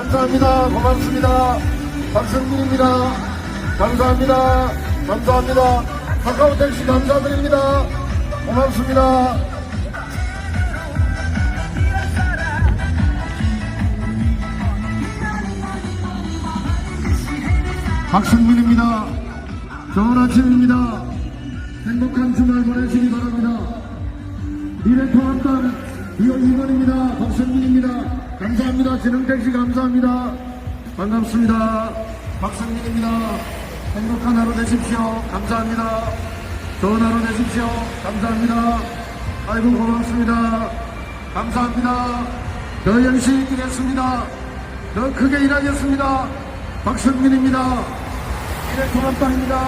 감사합니다. 고맙습니다. 박성민입니다. 감사합니다. 감사합니다. 카카오 택시 감사드립니다. 고맙습니다. 박성민입니다. 좋은 아침입니다. 행복한 주말 보내시기 바랍니다. 미래통합당 이호 2번입니다. 박성민입니다. 감사합니다. 진흥택시 감사합니다. 반갑습니다. 박성민입니다. 행복한 하루 되십시오. 감사합니다. 좋은 하루 되십시오. 감사합니다. 아이고 고맙습니다. 감사합니다. 더 열심히 뛰겠습니다. 더 크게 일하겠습니다. 박성민입니다. 미래통합당입니다.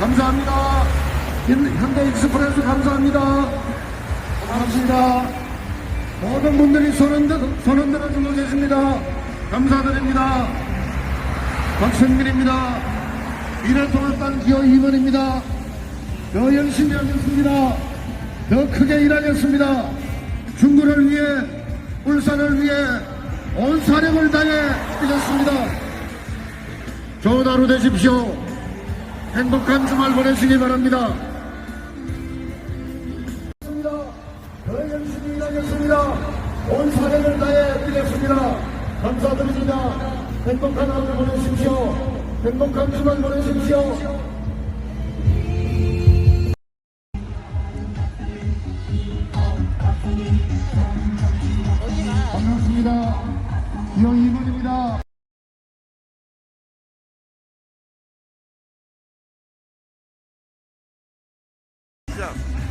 감사합니다. 현- 현대 익스프레스 감사합니다. 고맙습니다. 모든 분들이 손흔, 들- 손흔 계십니다. 감사드립니다. 박성민입니다. 미래통합당 기호 2번입니다. 더 열심히 하겠습니다. 더 크게 일하겠습니다. 중구를 위해, 울산을 위해 온 사력을 다해 뛰겠습니다. 좋은 하루 되십시오. 행복한 주말 보내시기 바랍니다. 온 사력을 다해 뛰겠습니다. 감사드립니다. 행복한 하루 보내십시오. 행복한 주말 보내십시오. 반갑습니다. 기호 2번입니다. 시작.